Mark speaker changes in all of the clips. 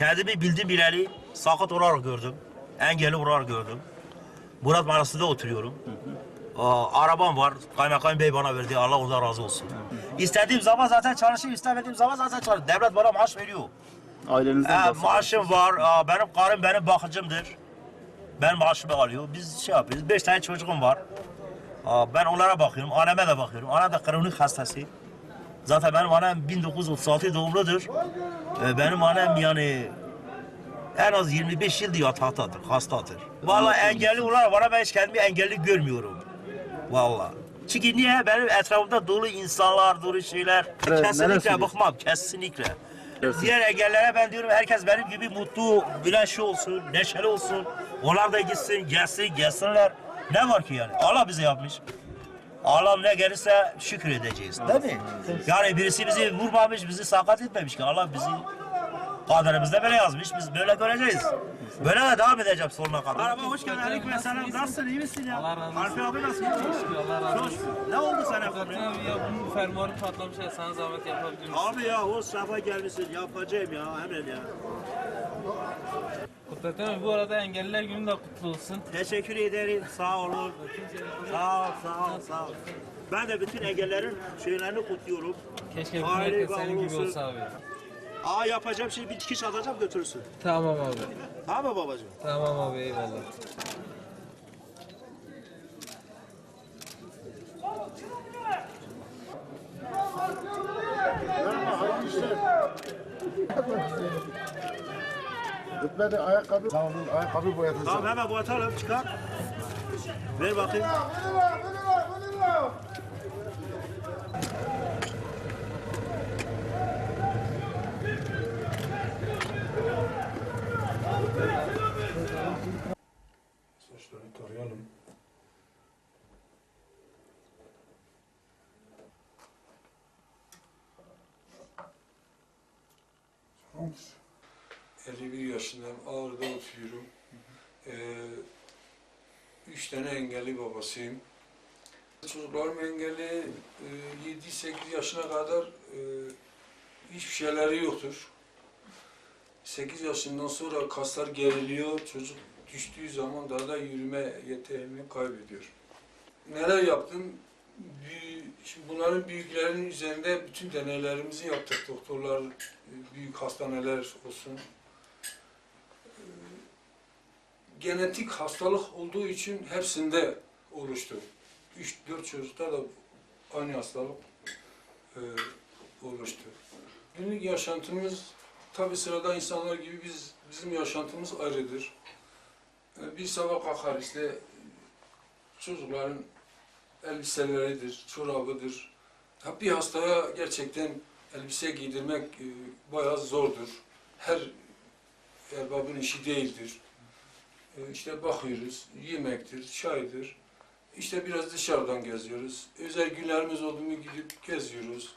Speaker 1: Kendimi bildim bileli sakat olarak gördüm. Engelli olarak gördüm. Murat Mahallesi'nde oturuyorum. Aa, arabam var. Kaymakam Bey bana verdi. Allah ondan razı olsun. İstediğim zaman zaten çalışayım, istemediğim zaman zaten çalışayım. Devlet bana maaş veriyor.
Speaker 2: Ailenizden
Speaker 1: Ee, maaşım var. Aa, benim karım benim bakıcımdır. Ben maaşımı alıyor. Biz şey yapıyoruz. Beş tane çocuğum var. Aa, ben onlara bakıyorum. Anneme de bakıyorum. Annem de kronik hastası. Zaten benim annem 1936 doğumludur. Ee, benim annem yani en az 25 yıl yataktadır, hastadır. Vallahi engelli olarak bana ben hiç kendimi engelli görmüyorum. Vallahi. Çünkü niye? Benim etrafımda dolu insanlar, dolu şeyler.
Speaker 2: neler
Speaker 1: kesinlikle bıkmam, kesinlikle.
Speaker 2: Gerçekten.
Speaker 1: Diğer engellere ben diyorum herkes benim gibi mutlu, güneşli olsun, neşeli olsun. Onlar da gitsin, gelsin, gelsinler. Ne var ki yani? Allah bize yapmış. Allah ne gelirse şükür edeceğiz. Değil mi? Yani birisi bizi vurmamış, bizi sakat etmemiş ki. Allah bizi kaderimizde böyle yazmış. Biz böyle göreceğiz. Böyle de devam edeceğim sonuna kadar. Merhaba, hoş geldin. Aleyküm selam. Nasılsın, iyi misin ya?
Speaker 3: Allah razı olsun.
Speaker 1: Harfi abi nasıl? Çok
Speaker 3: şükür, Allah razı olsun.
Speaker 1: Ne oldu sana?
Speaker 3: Abi ya bunun fermuarı patlamış ya sana zahmet yapabilir misin?
Speaker 1: Abi ya o safa gelmişsin. Yapacağım ya hemen ya.
Speaker 3: Kutlatın abi bu arada engelliler günü de kutlu olsun.
Speaker 1: Teşekkür ederim. Sağ olun. Sağ ol, sağ ol, sağ ol. Ben de bütün engellerin şeylerini kutluyorum.
Speaker 3: Keşke bütün
Speaker 1: Aile
Speaker 3: herkes senin gibi
Speaker 1: olsun.
Speaker 3: olsa abi.
Speaker 1: Aa yapacağım şey bir dikiş atacağım götürürsün.
Speaker 3: Tamam abi.
Speaker 1: Tamam mı babacığım?
Speaker 3: Tamam abi eyvallah.
Speaker 4: Gitmedi ayakkabı. Tamam ayakkabı boyatacağım.
Speaker 1: Tamam hemen boyatalım çıkar. Ver bakayım.
Speaker 5: Yaşındayım. Ağrı'da oturuyorum. Ee, üç tane engelli babasıyım. Çocuklarım engelli. e, 7-8 yaşına kadar e, hiçbir şeyleri yoktur. 8 yaşından sonra kaslar geriliyor. Çocuk düştüğü zaman daha da yürüme yeteneğini kaybediyor. Neler yaptım? Şimdi bunların büyüklerinin üzerinde bütün deneylerimizi yaptık. Doktorlar, e, büyük hastaneler olsun. E, Genetik hastalık olduğu için hepsinde oluştu. 3-4 çocukta da aynı hastalık e, oluştu. Günlük yaşantımız tabi sıradan insanlar gibi biz bizim yaşantımız ayrıdır. E, Bir sabah kalkar işte çocukların elbiseleridir, çorabıdır. Bir hastaya gerçekten elbise giydirmek e, bayağı zordur. Her erbabın işi değildir. E, İşte bakıyoruz, yemektir, çaydır. İşte biraz dışarıdan geziyoruz. Özel günlerimiz oldu mu gidip geziyoruz.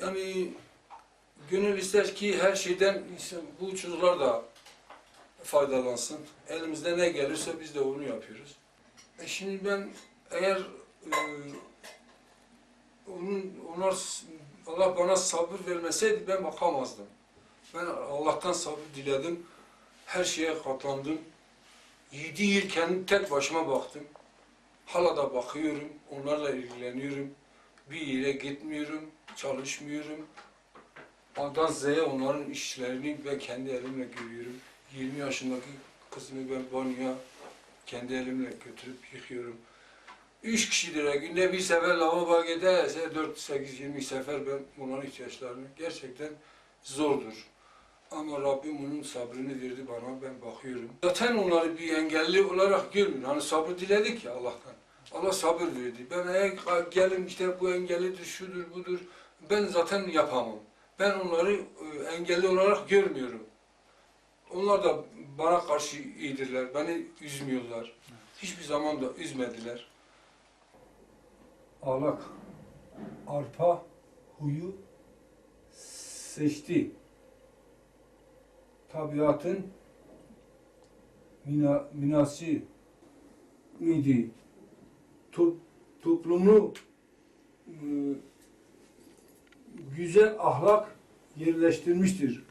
Speaker 5: Yani gönül ister ki her şeyden bu çocuklar da faydalansın. Elimizde ne gelirse biz de onu yapıyoruz. E şimdi ben eğer e, onun onlar Allah bana sabır vermeseydi ben bakamazdım. Ben Allah'tan sabır diledim. Her şeye katlandım. Yedi yıl kendim tek başıma baktım. Hala da bakıyorum. Onlarla ilgileniyorum. Bir yere gitmiyorum. Çalışmıyorum. A'dan Z'ye onların işlerini ben kendi elimle görüyorum. 20 yaşındaki kızımı ben banyoya kendi elimle götürüp yıkıyorum. Üç kişidir. Günde bir sefer lavabo giderse 4, 8, 20 sefer ben bunların ihtiyaçlarını gerçekten zordur. Ama Rabbim onun sabrını verdi bana, ben bakıyorum. Zaten onları bir engelli olarak görmüyorum. Hani sabır diledik ya Allah'tan. Allah sabır verdi. Ben eğer gelin işte bu engellidir, şudur, budur. Ben zaten yapamam. Ben onları e, engelli olarak görmüyorum. Onlar da bana karşı iyidirler. Beni üzmüyorlar. Hiçbir zaman da üzmediler. Ağlak, arpa, huyu seçti. Tabiatın mina, minası idi. To, toplumu e, güzel ahlak yerleştirmiştir.